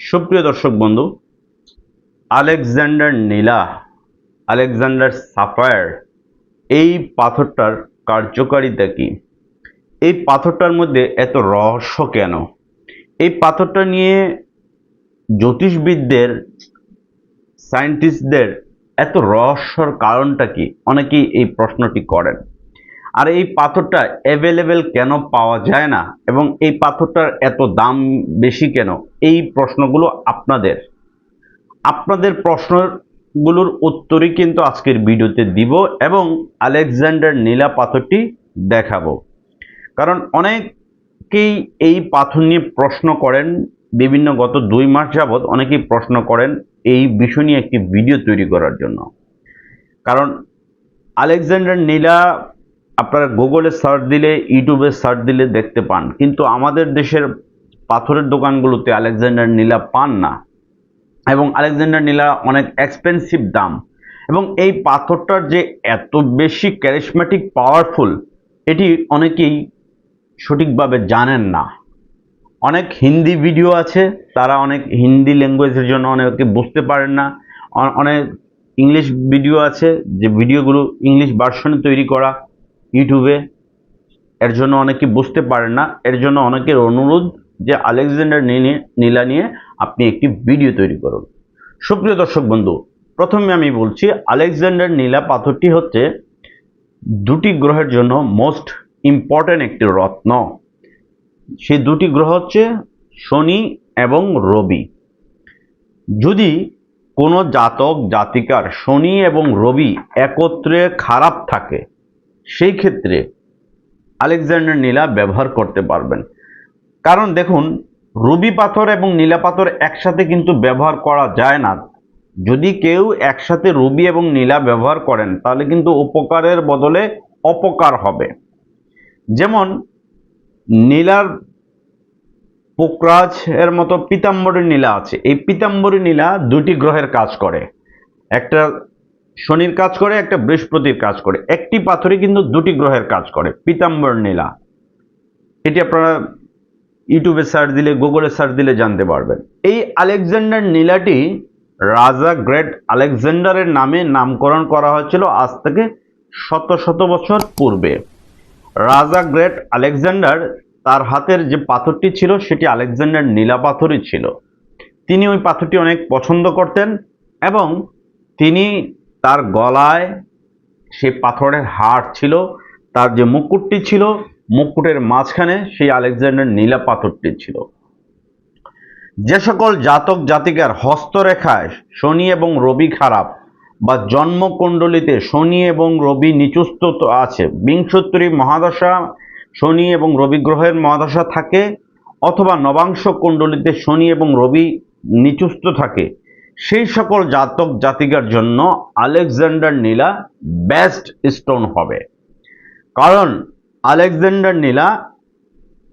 সুপ্রিয় দর্শক বন্ধু, আলেকজান্ডার নীলা, আলেকজান্ডার সাফায়ার, এই পাথরটার কার্যকারিতা কি? এই পাথরটার মধ্যে এত রহস্য কেন? এই পাথরটা নিয়ে জ্যোতিষবিদদের, সায়েন্টিস্টদের এত রহস্যর কারণটা কি? অনেকেই এই প্রশ্নটি করেন। আর এই পাথরটা অ্যাভেলেবেল কেন পাওয়া যায় না? এবং এই পাথরটার এত দাম বেশি কেন? এই প্রশ্নগুলো আপনাদের। আপনাদের প্রশ্নগুলোর উত্তরই কিন্তু আজকের ভিডিওতে দিব এবং আলেকজান্ডার নীলা পাথরটি দেখাবো। কারণ অনেকেই এই পাথর নিয়ে প্রশ্ন করেন, বিভিন্ন গত দুই মাস যাবৎ অনেকেই প্রশ্ন করেন এই বিষয় নিয়ে একটি ভিডিও তৈরি করার জন্য। কারণ আলেকজান্ডার নীলা আপনারা গুগলে সার্চ দিলে, ইউটিউবে সার্চ দিলে দেখতে পান। কিন্তু আমাদের দেশের পাথরের দোকানগুলোতে আলেকজান্ডার নীলা পান না। এবং আলেকজান্ডার নীলা অনেক এক্সপেন্সিভ দাম। এবং এই পাথরটার যে এত বেশি ক্যারিসমেটিক পাওয়ারফুল এটি অনেকেই সঠিকভাবে জানেন না। অনেক হিন্দি ভিডিও আছে, তারা অনেক হিন্দি ল্যাঙ্গুয়েজের জন্য অনেকে বুঝতে পারেন না। অনেক ইংলিশ ভিডিও আছে, যে ভিডিওগুলো ইংলিশ ভার্সনে তৈরি করা। ইউটিউবে, এর জন্য অনেকে বুঝতে পারেন না। এর জন্য অনেকের অনুরোধ যে আলেকজান্ডার নীলে- নিয়ে আপনি একটি ভিডিও তৈরি করুন। সুপ্রিয় দর্শক বন্ধু, প্রথমে আমি বলছি, আলেকজান্ডার নীলা পাথরটি হচ্ছে দুটি গ্রহের জন্য মোস্ট ইম্পর্ট্যান্ট একটি রত্ন। সেই দুটি গ্রহ হচ্ছে শনি এবং রবি। যদি কোনো জাতক, জাতিকার শনি এবং রবি একত্রে খারাপ থাকে সেই ক্ষেত্রে আলেকজান্ডার নীলা ব্যবহার করতে পারবেন। কারণ দেখুন, রুবি পাথর এবং নীলা পাথর একসাথে কিন্তু ব্যবহার করা যায় না। যদি কেউ একসাথে রুবি এবং নীলা ব্যবহার করেন, তাহলে কিন্তু উপকারের বদলে অপকার হবে। যেমন, নীলার পোকরাজ এর মতো পিতাম্বরী নীলা আছে। এই পিতাম্বরী নীলা দুটি গ্রহের কাজ করে। একটা শনির কাজ করে, একটা বৃহস্পতির কাজ করে। একটি পাথরে কিন্তু দুটি গ্রহের কাজ করে, পিতাম্বর নীলা। এটি আপনারা ইউটিউবে সার্চ দিলে, গুগলে সার্চ দিলে জানতে পারবেন। এই আলেকজান্ডার নীলাটি রাজা গ্রেট আলেকজান্ডারের নামে নামকরণ করা হয়েছিল আজ থেকে শত শত বছর পূর্বে। রাজা গ্রেট আলেকজান্ডার তার হাতের যে পাথরটি ছিল, সেটি আলেকজান্ডার নীলা পাথরই ছিল। তিনি ওই পাথরটি অনেক পছন্দ করতেন এবং তিনি তার গলায় সে পাথরের হার ছিল, তার যে মুকুটটি ছিল, মুকুটের মাঝখানে সেই আলেকজান্ডার নীলা পাথরটি ছিল। যে সকল জাতক জাতিকার হস্তরেখায় শনি এবং রবি খারাপ বা জন্মকুণ্ডলিতে শনি এবং রবি নিচুস্থ তো আছে, বিংশোত্তরী মহাদশা শনি এবং রবি গ্রহের মহাদশা থাকে, অথবা নবাংশ কুণ্ডলিতে শনি এবং রবি নিচুস্থ থাকে সেই সকল জাতক জাতিকার জন্য আলেকজান্ডার নীলা বেস্ট স্টোন হবে। কারণ আলেকজান্ডার নীলা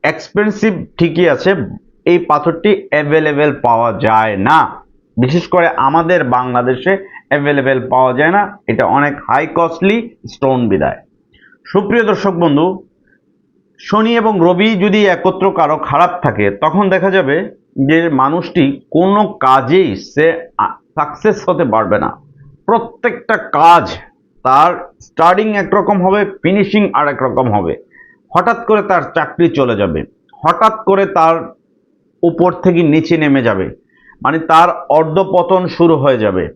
এক্সপেন্সিভ ঠিকই আছে, এই পাথরটি অ্যাভেলেবেল পাওয়া যায় না। বিশেষ করে আমাদের বাংলাদেশে অ্যাভেলেবেল পাওয়া যায় না, এটা অনেক হাই কস্টলি স্টোন বিদায়। সুপ্রিয় দর্শক বন্ধু, শনি এবং রবি যদি একত্র কারও খারাপ থাকে, তখন দেখা যাবে যে মানুষটি কোনো কাজেই সে সাকসেস হতে পারবে না। প্রত্যেকটা কাজ তার স্টার্টিং একরকম হবে ফিনিশিং আর এক রকম হবে। হঠাৎ করে তার চাকরি চলে যাবে। হঠাৎ করে তার উপর থেকে নিচে নেমে যাবে। মানে তার অর্ধপতন শুরু হয়ে যাবে।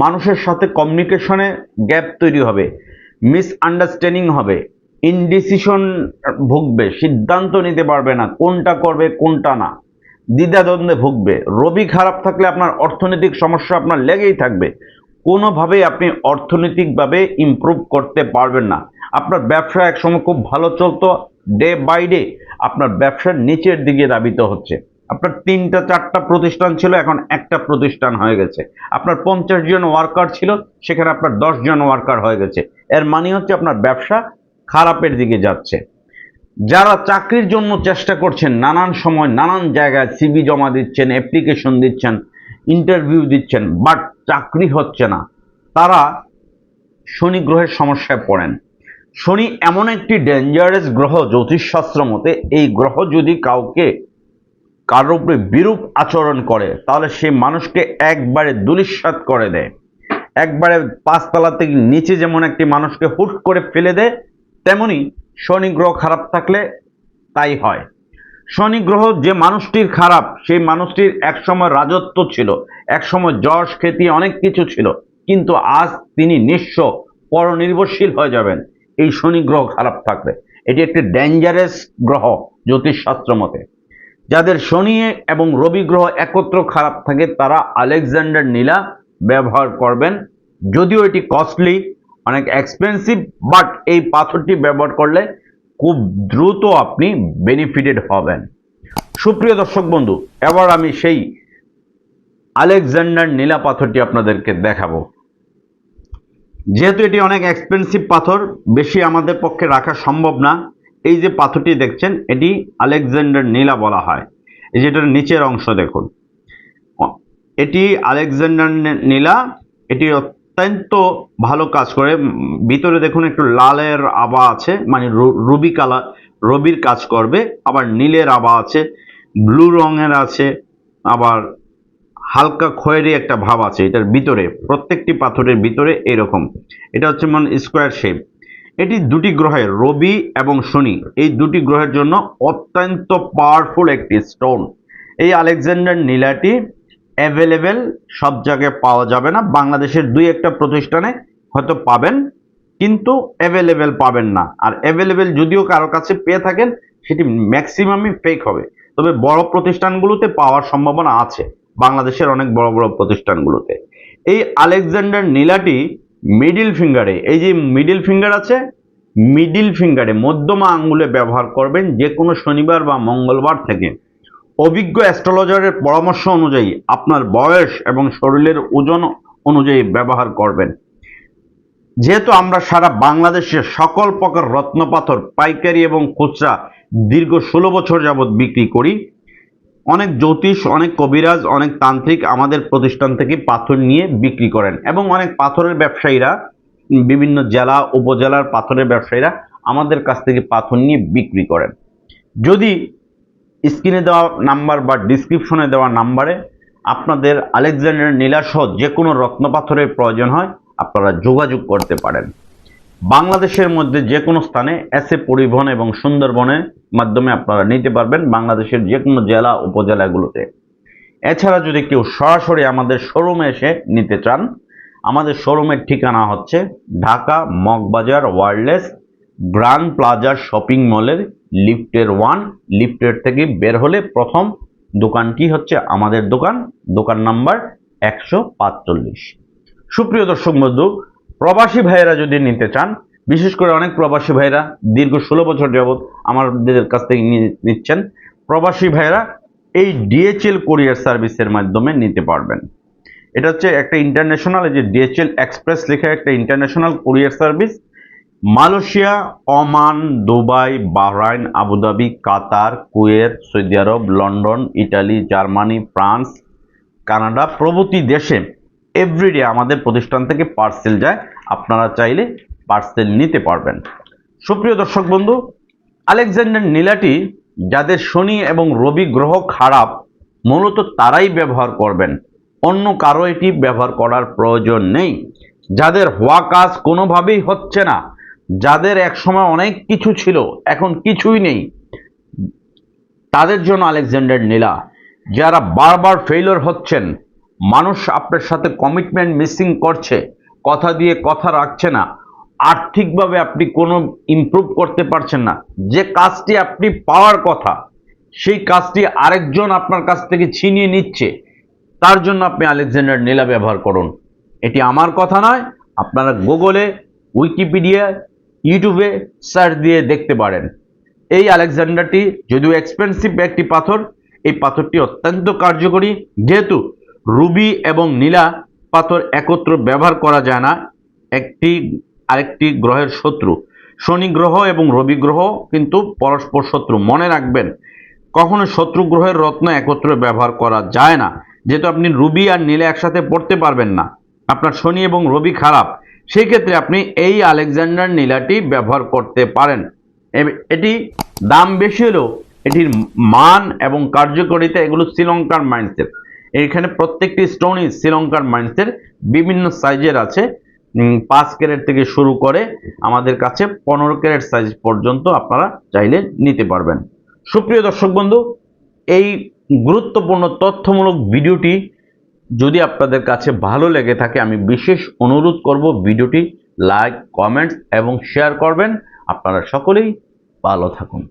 মানুষের সাথে কমিউনিকেশনে গ্যাপ তৈরি হবে। মিসআন্ডারস্ট্যান্ডিং হবে। ইনডিসিশন ভুগবে, সিদ্ধান্ত নিতে পারবে না কোনটা করবে, কোনটা না। দ্বিধাদ্বন্দ্বে ভুগবে। রবি খারাপ থাকলে আপনার অর্থনৈতিক সমস্যা আপনার লেগেই থাকবে। কোনোভাবেই আপনি অর্থনৈতিকভাবে ইমপ্রুভ করতে পারবেন না। আপনার ব্যবসা একসময় খুব ভালো চলতো ডে বাই ডে আপনার ব্যবসার নিচের দিকে দাবিত হচ্ছে। আপনার তিনটা, চারটা প্রতিষ্ঠান ছিল, এখন একটা প্রতিষ্ঠান হয়ে গেছে। আপনার পঞ্চাশ জন ওয়ার্কার ছিল, সেখানে আপনার দশ জন ওয়ার্কার হয়ে গেছে। এর মানে হচ্ছে আপনার ব্যবসা খারাপের দিকে যাচ্ছে। যারা চাকরির জন্য চেষ্টা করছেন, নানান সময় নানান জায়গায় সিবি জমা দিচ্ছেন অ্যাপ্লিকেশন দিচ্ছেন ইন্টারভিউ দিচ্ছেন বাট চাকরি হচ্ছে না। তারা শনি গ্রহের সমস্যায় পড়েন। শনি এমন একটি ডেঞ্জারাস গ্রহ জ্যোতিষশাস্ত্র মতে, এই গ্রহ যদি কাউকে কারোর উপরে বিরূপ আচরণ করে, তাহলে সে মানুষকে একবারে দুলিশ্বাত করে দেয়। একবারে পাঁচতলা থেকে নিচে যেমন একটি মানুষকে হুট করে ফেলে দেয় তেমনি শনি গ্রহ খারাপ থাকলে তাই হয়। শনি গ্রহ যে মানুষটির খারাপ, সেই মানুষটির একসময় রাজত্ব ছিল, একসময় যশ, খ্যাতি, অনেক কিছু ছিল, কিন্তু আজ তিনি নিঃস্ব, পরনির্ভরশীল হয়ে যাবেন এই শনি গ্রহ খারাপ থাকলে। এটি একটি ডেঞ্জারাস গ্রহ জ্যোতিষশাস্ত্র মতে। যাদের শনি এবং রবি গ্রহ একত্র খারাপ থাকে, তারা আলেকজান্ডার নীলা ব্যবহার করবেন, যদিও এটি কস্টলি অনেক এক্সপেন্সিভ বাট এই পাথরটি ব্যবহার করলে খুব দ্রুত আপনি বেনিফিটেড হবেন। সুপ্রিয় দর্শক বন্ধু, এবার আমি সেই আলেকজান্ডার নীলা পাথরটি আপনাদেরকে দেখাবো। যেহেতু এটি অনেক এক্সপেন্সিভ পাথর, বেশি আমাদের পক্ষে রাখা সম্ভব না। এই যে পাথরটি দেখছেন, এটি আলেকজান্ডার নীলা বলা হয়। এই যে এটার নিচের অংশ দেখুন। এটি আলেকজান্ডার নীলা, এটি অত্যন্ত ভালো কাজ করে। ভিতরে দেখুন একটু লালের আবা আছে মানে রুবি কালার, রবির কাজ করবে। আবার নীলের আবা আছে, ব্লু রঙের আছে, আবার হালকা খয়েরি একটা ভাব আছে এটার ভিতরে, প্রত্যেকটি পাথরের ভিতরে এরকম। এটা হচ্ছে মানে স্কোয়ার শেপ। এটি দুটি গ্রহের রবি এবং শনি। এই দুটি গ্রহের জন্য অত্যন্ত পাওয়ারফুল একটি স্টোন। এই আলেকজান্ডার নীলাটি অ্যাভেলেবেল সব জায়গায় পাওয়া যাবে না। বাংলাদেশের দুই একটা প্রতিষ্ঠানে হয়তো পাবেন, কিন্তু অ্যাভেলেবেল পাবেন না। আর অ্যাভেলেবেল যদিও কারও কাছে পেয়ে থাকেন, সেটি ম্যাক্সিমামই ফেক হবে। তবে বড় প্রতিষ্ঠানগুলোতে পাওয়ার সম্ভাবনা আছে, বাংলাদেশের অনেক বড় বড় প্রতিষ্ঠানগুলোতে। এই আলেকজান্ডার নীলাটি মিডিল ফিঙ্গারে এই যে মিডিল ফিঙ্গার আছে মিডিল ফিঙ্গারে মধ্যমা আঙ্গুলে ব্যবহার করবেন যে কোনো শনিবার বা মঙ্গলবার থেকে। অভিজ্ঞ অ্যাস্ট্রোলজারের পরামর্শ অনুযায়ী আপনার বয়স এবং শরীরের ওজন অনুযায়ী ব্যবহার করবেন। যেহেতু আমরা সারা বাংলাদেশে সকল প্রকার রত্নপাথর, পাইকারি এবং খুচরা দীর্ঘ ষোলো বছর যাবৎ বিক্রি করি। অনেক জ্যোতিষ, অনেক কবিরাজ, অনেক তান্ত্রিক আমাদের প্রতিষ্ঠান থেকে পাথর নিয়ে বিক্রি করেন এবং অনেক পাথরের ব্যবসায়ীরা, বিভিন্ন জেলা, উপজেলার পাথরের ব্যবসায়ীরা আমাদের কাছ থেকে পাথর নিয়ে বিক্রি করেন। যদি স্ক্রিনে দেওয়া নাম্বার বা ডিসক্রিপশনে দেওয়া নাম্বারে আপনাদের আলেকজান্ডার নীলাসহ যে কোনো রত্নপাথরের প্রয়োজন হয় আপনারা যোগাযোগ করতে পারেন। বাংলাদেশের মধ্যে যে কোনো স্থানে এসে পরিবহন এবং সুন্দরবনের মাধ্যমে আপনারা নিতে পারবেন বাংলাদেশের যে কোনো জেলা, উপজেলাগুলোতে। এছাড়া যদি কেউ সরাসরি আমাদের শোরুমে এসে নিতে চান, আমাদের শোরুমের ঠিকানা হচ্ছে ঢাকা মগবাজার ওয়ারলেস গ্রান্ড প্লাজার শপিং মলের লিফটের ওয়ান লিফটের থেকে বের হলে প্রথম দোকানটি হচ্ছে আমাদের দোকান দোকান নাম্বার একশো পাঁচচল্লিশ। সুপ্রিয় দর্শক বন্ধু, প্রবাসী ভাইয়েরা যদি নিতে চান, বিশেষ করে অনেক প্রবাসী ভাইয়েরা দীর্ঘ ষোলো বছর যাবৎ আমাদের কাছ থেকে নিচ্ছেন, প্রবাসী ভাইয়েরা এই ডিএচএল কোরিয়ার সার্ভিসের মাধ্যমে নিতে পারবেন। এটা হচ্ছে একটা ইন্টারন্যাশনাল যে ডিএচএল এক্সপ্রেস লেখা একটা international courier service Malaysia, Oman, Dubai, Bahrain, Abu Dhabi, Qatar, Kuwait, Saudi Arab, London, Italy, Germany, France, Canada প্রভৃতি দেশে এভরিডে আমাদের প্রতিষ্ঠান থেকে পার্সেল যায়। আপনারা চাইলে পার্সেল নিতে পারবেন। সুপ্রিয় দর্শক বন্ধু, আলেকজান্ডার নীলাটি যাদের শনি এবং রবি গ্রহ খারাপ, মূলত তারাই ব্যবহার করবেন। অন্য কারও এটি ব্যবহার করার প্রয়োজন নেই। যাদের হওয়া কাজ কোনোভাবেই হচ্ছে না যাদের একসময় অনেক কিছু ছিল, এখন কিছুই নেই। তাদের জন্য আলেকজান্ডার নীলা, যারা বারবার ফেইলর হচ্ছেন, মানুষ আপনার সাথে কমিটমেন্ট মিসিং করছে, কথা দিয়ে কথা রাখছে না, আর্থিকভাবে আপনি কোনো ইমপ্রুভ করতে পারছেন না। যে কাজটি আপনি পাওয়ার কথা, সেই কাজটি আরেকজন আপনার কাছ থেকে ছিনিয়ে নিচ্ছে, তার জন্য আপনি আলেকজান্ডার নীলা ব্যবহার করুন। এটি আমার কথা নয়, আপনারা গুগলে উইকিপিডিয়া ইউটিউবে সার্চ দিয়ে দেখতে পারেন। এই আলেকজান্ডারটি যদিও এক্সপেন্সিভ একটি পাথর, এই পাথরটি অত্যন্ত কার্যকরী। যেহেতু রুবি এবং নীলা পাথর একত্র ব্যবহার করা যায় না, একটি, আরেকটি গ্রহের শত্রু। শনি গ্রহ এবং রবি গ্রহ কিন্তু পরস্পর শত্রু। মনে রাখবেন, কখনো শত্রু গ্রহের রত্ন একত্র ব্যবহার করা যায় না। যেহেতু আপনি রুবি আর নীলে একসাথে পড়তে পারবেন না। আপনার শনি এবং রবি খারাপ। সেই ক্ষেত্রে আপনি এই আলেকজান্ডার নীলাটি ব্যবহার করতে পারেন। এটি দাম বেশি হলেও এটির মান এবং কার্যকারিতা এগুলো শ্রীলঙ্কার মাইন্ডসের এখানে প্রত্যেকটি স্টোনই শ্রীলঙ্কার মাইন্ডসের বিভিন্ন সাইজের আছে। পাঁচ ক্যারেট থেকে শুরু করে আমাদের কাছে পনেরো ক্যারেট সাইজ পর্যন্ত আপনারা চাইলে নিতে পারবেন। সুপ্রিয় দর্শক বন্ধু, এই গুরুত্বপূর্ণ তথ্যমূলক ভিডিওটি যদি আপনাদের কাছে ভালো লেগে থাকে, আমি বিশেষ অনুরোধ করব ভিডিওটি লাইক, কমেন্টস এবং শেয়ার করবেন। আপনারা সকলেই ভালো থাকুন।